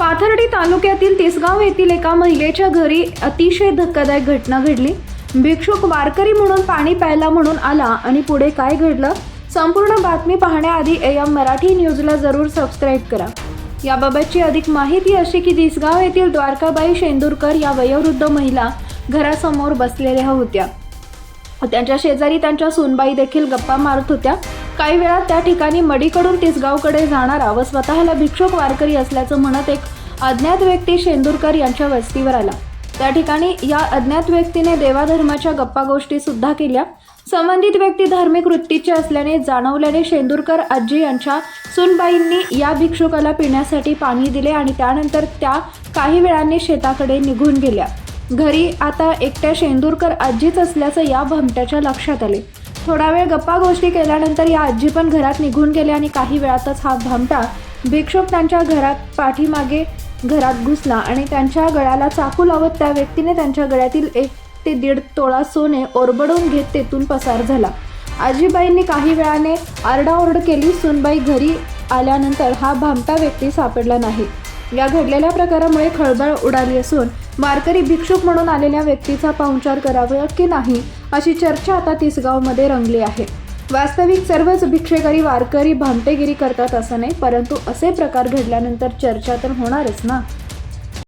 पाथर्डी तालुक्यातील तिसगाव येथील एका महिलेच्या घरी अतिशय धक्कादायक घटना घडली. भिक्षुक वारकरी म्हणून पाणी प्यायला म्हणून आला आणि पुढे काय घडलं? संपूर्ण बातमी पाहण्याआधी एम मराठी न्यूजला जरूर सबस्क्राईब करा. याबाबतची अधिक माहिती अशी की तिसगाव येथील द्वारकाबाई शेंदूरकर या वयोवृद्ध महिला घरासमोर बसलेल्या होत्या. त्यांच्या शेजारी त्यांच्या सुनबाई देखील गप्पा मारत होत्या. काही वेळात त्या ठिकाणी मडीकडून तिसगावकडे जाणारा व स्वतःला भिक्षुक वारकरी असल्याचं म्हणत एक अज्ञात व्यक्ती शेंदूरकर यांच्या वस्तीवर आला. त्या ठिकाणी या अज्ञात व्यक्तीने देवाधर्माच्या गप्पा गोष्टी सुद्धा केल्या. संबंधित व्यक्ती धार्मिक वृत्तीचे असल्याने जाणवल्याने शेंदूरकर आजी यांच्या सुनबाईंनी या भिक्षुकाला पिण्यासाठी पाणी दिले आणि त्यानंतर त्या काही वेळाने शेताकडे निघून गेल्या. घरी आता एकट्या शेंदूरकर आजीच असल्याचं या भमट्याच्या लक्षात आले. थोडा वेळ गप्पा गोष्टी केल्यानंतर या आजी पण घरात निघून गेले आणि काही वेळातच हा भामटा भिक्षुक त्यांच्या घरात पाठीमागे घरात घुसला आणि त्यांच्या गळ्याला चाकू लावत त्या व्यक्तीने त्यांच्या गळ्यातील एक ते दीड तोळा सोने ओरबडून घेत तेथून पसार झाला. आजीबाईंनी काही वेळाने आरडाओरड केली सुनबाई घरी आल्यानंतर हा भामटा व्यक्ती सापडला नाही. या घडलेल्या प्रकारामुळे खळबळ उडाली असून वारकरी भिक्षुक म्हणून आलेल्या व्यक्तीचा पाहुणचार करावा की नाही अशी चर्चा आता तिसगावमध्ये रंगली आहे. वास्तविक सर्वच भिक्षेकरी वारकरी भामटेगिरी करतात असं नाही परंतु असे प्रकार घडल्यानंतर चर्चा तर होणारच ना.